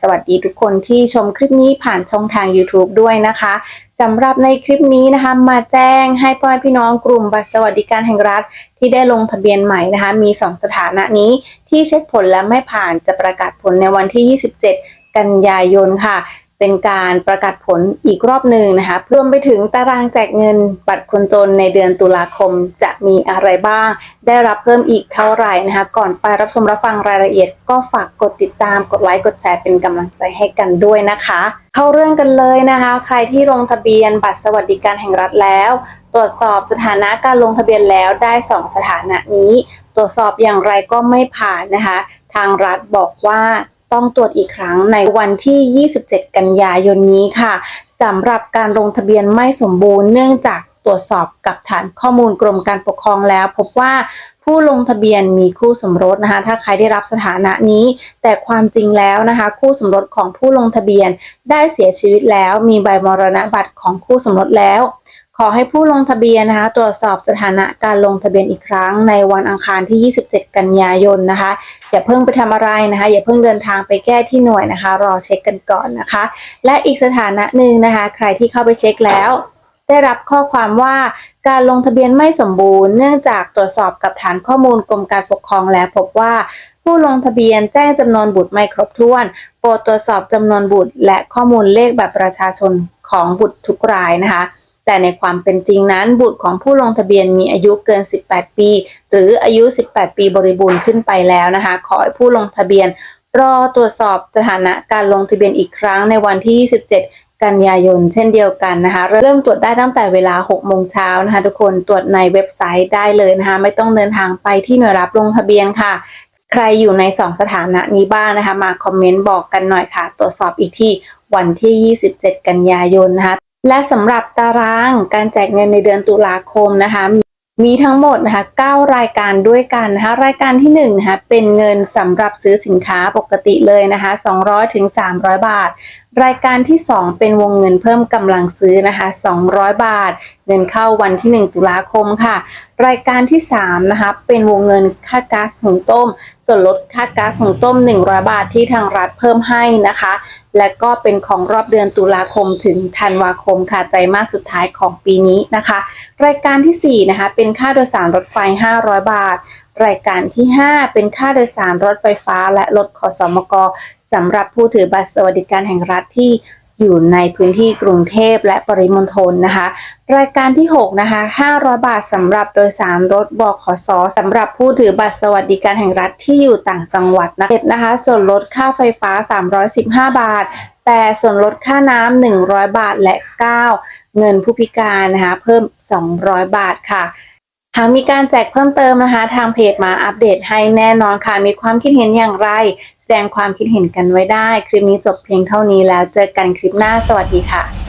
สวัสดีทุกคนที่ชมคลิปนี้ผ่านช่องทาง YouTube ด้วยนะคะสำหรับในคลิปนี้นะคะ มาแจ้งให้พ่อแม่พี่น้องกลุ่มบัตรสวัสดิการแห่งรัฐ ที่ได้ลงทะเบียนใหม่นะคะ มี 2 สถานะนี้ที่เช็คผลและไม่ผ่านจะประกาศผลในวันที่ 27 กันยายนค่ะ เป็นการประกาศผลอีกรอบหนึ่งนะคะรวมไปถึงตารางแจกเงินบัตรคนจนในเดือนตุลาคมจะมีอะไรบ้าง ได้รับเพิ่มอีกเท่าไหร่นะคะ ก่อนไปรับชมรับฟังรายละเอียด ก็ฝากกดติดตามกดไลค์กดแชร์เป็นกำลังใจให้กันด้วยนะคะ เข้าเรื่องกันเลยนะคะ ใครที่ลงทะเบียนบัตรสวัสดิการแห่งรัฐแล้ว ตรวจสอบสถานะการลงทะเบียนแล้วได้ 2 สถานะนี้ ตรวจสอบอย่างไรก็ไม่ผ่านนะคะ ทางรัฐบอกว่า ต้องตรวจอีกครั้งในวันที่ 27 กันยายนนี้ค่ะสำหรับการลงทะเบียนไม่สมบูรณ์เนื่องจากตรวจสอบกับฐานข้อมูลกรมการปกครองแล้ว พบว่าผู้ลงทะเบียนมีคู่สมรสนะคะ ถ้าใครได้รับสถานะนี้ แต่ความจริงแล้วนะคะ คู่สมรสของผู้ลงทะเบียนได้เสียชีวิตแล้ว มีใบมรณบัตรของคู่สมรสแล้ว ขอให้ผู้ลงทะเบียนนะคะ ตรวจสอบสถานะการลงทะเบียนอีกครั้งในวันอังคารที่ 27 กันยายนนะคะ อย่าเพิ่งไปทำอะไรนะคะ อย่าเพิ่งเดินทางไปแก้ที่หน่วยนะคะ รอเช็คกันก่อนนะคะ และอีกสถานะหนึ่งนะคะ ใครที่เข้าไปเช็คแล้ว ได้รับข้อความว่าการลงทะเบียนไม่สมบูรณ์ เนื่องจากตรวจสอบกับฐานข้อมูลกรมการปกครองแล้วพบว่าผู้ลงทะเบียนแจ้งจำนวนบุตรไม่ครบถ้วน โปรดตรวจสอบจำนวนบุตร และข้อมูลเลขแบบประชาชนของบุตรทุกรายนะคะ แต่ในความเป็นจริงนั้นบุตรของผู้ลงทะเบียนมีอายุเกิน 18 ปี หรืออายุ 18 ปีบริบูรณ์ขึ้นไปแล้วนะคะ ขอให้ผู้ลงทะเบียน รอตรวจสอบสถานะการลงทะเบียนอีกครั้งในวันที่ 27กันยายนเช่นเดียวกันนะคะ เริ่มตรวจได้ตั้งแต่เวลา 6 โมงเช้านะคะ ทุกคนตรวจในเว็บไซต์ได้เลยนะคะ ไม่ต้องเดินทางไปที่หน่วยรับลงทะเบียนค่ะ ใครอยู่ใน 2 สถานะนี้บ้างนะคะ มาคอมเมนต์บอกกันหน่อยค่ะ ตรวจสอบอีกที่วันที่ 27 กันยายนนะคะ และสำหรับตารางการแจกเงินในเดือนตุลาคมนะคะ มีทั้งหมดนะคะ9รายการด้วยกันนะคะรายการที่1นะคะเป็นเงินสำหรับซื้อสินค้าปกติเลยนะคะ200ถึง300 บาท รายการที่ 2 เป็นวงเงินเพิ่มกำลังซื้อนะคะ 200 บาท เงินเข้าวันที่ 1 ตุลาคมค่ะ รายการที่ 3 นะคะ เป็นวงเงินค่าก๊าซหุงต้ม ส่วนลดค่าก๊าซหุงต้ม 100 บาทที่ทางรัฐเพิ่มให้นะคะ และก็เป็นของรอบเดือนตุลาคมถึงธันวาคมค่ะไตรมาสสุดท้ายของปีนี้นะคะ รายการที่ 4 นะคะ เป็นค่าโดยสารรถไฟ 500 บาทรายการที่ 5 เป็นค่าโดยสารรถไฟฟ้าและรถขอสมก สำหรับผู้ถือบัตรสวัสดิการแห่งรัฐที่อยู่ในพื้นที่กรุงเทพและปริมณฑลนะคะ รายการที่ 6 นะคะ 500 บาทสำหรับโดยสารรถบขสสำหรับผู้ถือบัตรสวัสดิการแห่งรัฐที่อยู่ต่างจังหวัดนะเ็ดนะคะ ส่วนลดค่าไฟฟ้า 315 บาท แต่ส่วนลดค่าน้ำ100 บาทและ 9 เงินผู้พิการนะคะ เพิ่ม 200 บาทค่ะ หากมีการแจกเพิ่มเติมนะคะ ทางเพจมาอัปเดตให้แน่นอนค่ะ มีความคิดเห็นอย่างไร แสดงความคิดเห็นกันไว้ได้ คลิปนี้จบเพียงเท่านี้แล้วเจอกันคลิปหน้าสวัสดีค่ะ